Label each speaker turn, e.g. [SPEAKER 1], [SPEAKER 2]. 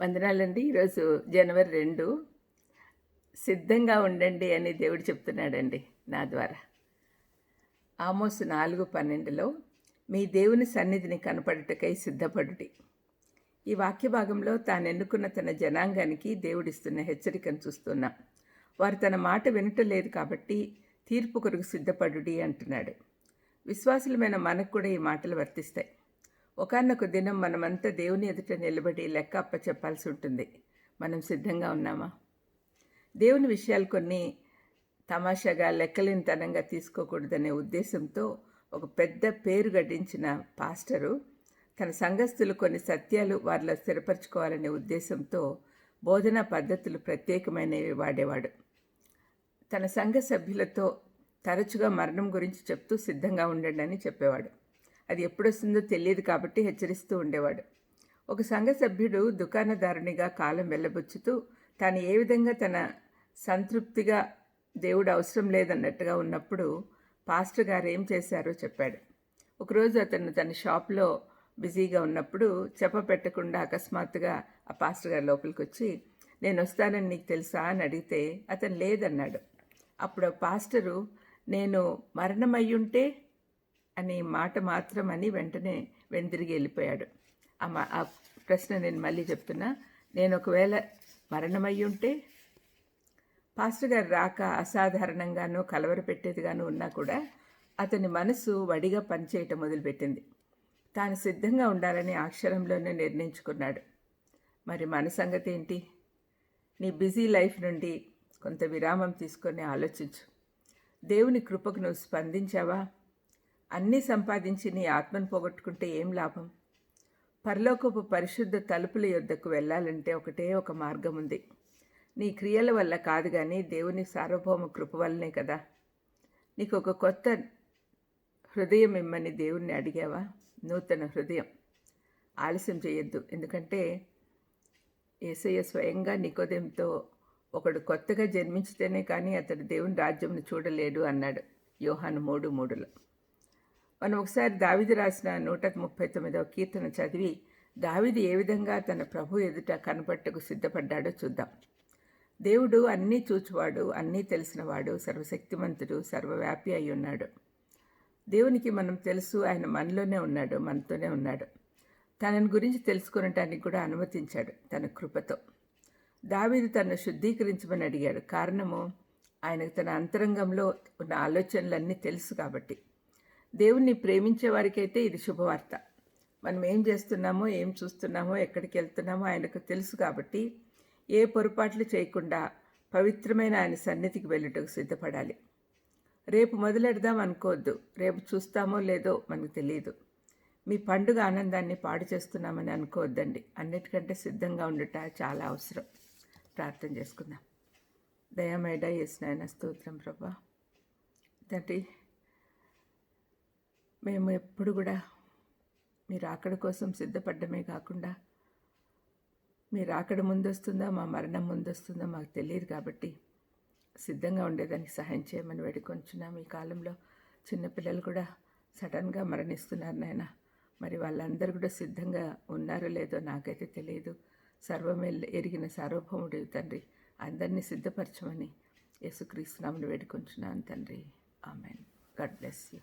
[SPEAKER 1] వందనాలండి. ఈరోజు జనవరి రెండు. సిద్ధంగా ఉండండి అని దేవుడు చెప్తున్నాడండి నా ద్వారా. ఆమోసు నాలుగు పన్నెండులో మీ దేవుని సన్నిధిని కనపడుటకై సిద్ధపడుటి ఈ వాక్య భాగంలో తాను ఎన్నుకున్న తన జనాంగానికి దేవుడిస్తున్న హెచ్చరికను చూస్తున్నాం. వారు తన మాట వినటలేదు కాబట్టి తీర్పు కొరకు సిద్ధపడుడి అంటున్నాడు. విశ్వాసులమైన మనకు కూడా ఈ మాటలు వర్తిస్తాయి. ఒకనొక దినం మనమంతా దేవుని ఎదుట నిలబడి లెక్క అప్ప చెప్పాల్సి ఉంటుంది. మనం సిద్ధంగా ఉన్నామా? దేవుని విషయాలు కొన్ని తమాషాగా లెక్కలేనితనంగా తీసుకోకూడదనే ఉద్దేశంతో ఒక పెద్ద పేరు గడించిన పాస్టరు తన సంఘస్థులు కొన్ని సత్యాలు వారిలో స్థిరపరచుకోవాలనే ఉద్దేశంతో బోధనా పద్ధతులు ప్రత్యేకమైనవి వాడేవాడు. తన సంఘ సభ్యులతో తరచుగా మరణం గురించి చెప్తూ సిద్ధంగా ఉండండి అని చెప్పేవాడు. అది ఎప్పుడొస్తుందో తెలియదు కాబట్టి హెచ్చరిస్తూ ఉండేవాడు. ఒక సంఘ సభ్యుడు దుకాణదారునిగా కాలం వెళ్ళబుచ్చుతూ తాను ఏ విధంగా తన సంతృప్తిగా దేవుడు అవసరం లేదన్నట్టుగా ఉన్నప్పుడు పాస్టర్ గారు ఏం చేశారో చెప్పాడు. ఒకరోజు అతను తన షాప్లో బిజీగా ఉన్నప్పుడు చెప్ప పెట్టకుండా అకస్మాత్తుగా ఆ పాస్టర్ గారు లోపలికి వచ్చి నేను వస్తానని నీకు తెలుసా? అని అడిగితే అతను లేదన్నాడు. అప్పుడు పాస్టరు నేను మరణమయ్యుంటే అనే మాట మాత్రం అని వెంటనే వెందిరిగి వెళ్ళిపోయాడు. ఆ మా ఆ ప్రశ్న నేను మళ్ళీ చెప్తున్నా. నేను ఒకవేళ మరణమయ్యుంటే పాస్టర్ గారు రాక అసాధారణంగానూ కలవరపెట్టేదిగాను ఉన్నా కూడా అతని మనసు వడిగా పనిచేయటం మొదలుపెట్టింది. తాను సిద్ధంగా ఉండాలని అక్షరంలోనే నిర్ణయించుకున్నాడు. మరి మన సంగతి ఏంటి? నీ బిజీ లైఫ్ నుండి కొంత విరామం తీసుకొని ఆలోచించు. దేవుని కృపకు నువ్వు స్పందించావా? అన్నీ సంపాదించి నీ ఆత్మను పోగొట్టుకుంటే ఏం లాభం? పరలోకపు పరిశుద్ధ తలుపుల యొద్దకు వెళ్ళాలంటే ఒకటే ఒక మార్గం ఉంది. నీ క్రియల వల్ల కాదు కానీ దేవుని సార్వభౌమ కృప వల్లనే కదా. నీకు ఒక కొత్త హృదయం ఇమ్మని దేవుణ్ణి అడిగావా? నూతన హృదయం. ఆలస్యం చేయొద్దు. ఎందుకంటే ఏసయ్య స్వయంగా నికోదయంతో ఒకడు కొత్తగా జన్మించితేనే కానీ అతడు దేవుని రాజ్యంను చూడలేడు అన్నాడు యోహాను మూడు మూడులో. మనం ఒకసారి దావిది రాసిన నూట ముప్పై తొమ్మిదవ కీర్తన చదివి దావిది ఏ విధంగా తన ప్రభు ఎదుట కనబట్టకు సిద్ధపడ్డాడో చూద్దాం. దేవుడు అన్నీ చూచువాడు అన్నీ తెలిసినవాడు సర్వశక్తిమంతుడు సర్వవ్యాపి అయి ఉన్నాడు. దేవునికి మనం తెలుసు ఆయన మనలోనే ఉన్నాడు మనతోనే ఉన్నాడు. తనని గురించి తెలుసుకునటానికి కూడా అనుమతించాడు తన కృపతో. దావీదు తనను శుద్ధీకరించమని అడిగాడు. కారణము ఆయనకు తన అంతరంగంలో ఉన్న ఆలోచనలన్నీ తెలుసు కాబట్టి. దేవుణ్ణి ప్రేమించే వారికైతే ఇది శుభవార్త. మనం ఏం చేస్తున్నామో ఏం చూస్తున్నామో ఎక్కడికి వెళ్తున్నామో ఆయనకు తెలుసు కాబట్టి ఏ పొరపాట్లు చేయకుండా పవిత్రమైన ఆయన సన్నిధికి వెళ్ళుటకు సిద్ధపడాలి. రేపు మొదలెడదాం అనుకోవద్దు. రేపు చూస్తామో లేదో మనకు తెలియదు. మీ పండుగ ఆనందాన్ని పాడు చేస్తున్నామని అనుకోవద్దండి. అన్నిటికంటే సిద్ధంగా ఉండుట చాలా అవసరం. ప్రార్థన చేసుకుందాం. దయమేడ నాయన స్తోత్రం ప్రభా. తండ్రి మేము ఎప్పుడు కూడా మీరు అక్కడి కోసం సిద్ధపడ్డమే కాకుండా మీరు అక్కడ ముందొస్తుందా మా మరణం ముందొస్తుందా మాకు తెలియదు కాబట్టి సిద్ధంగా ఉండేదానికి సహాయం చేయమని వేడుకొంచున్నాం. ఈ కాలంలో చిన్నపిల్లలు కూడా సడన్గా మరణిస్తున్నారు నాయన. మరి వాళ్ళందరూ కూడా సిద్ధంగా ఉన్నారో లేదో నాకైతే తెలియదు. సర్వమే ఎరిగిన సార్వభౌముడు తండ్రి. అందరినీ సిద్ధపరచమని యేసుక్రీస్తునామని వేడుకొంచున్నాను తండ్రి. ఆమెన్. God bless you.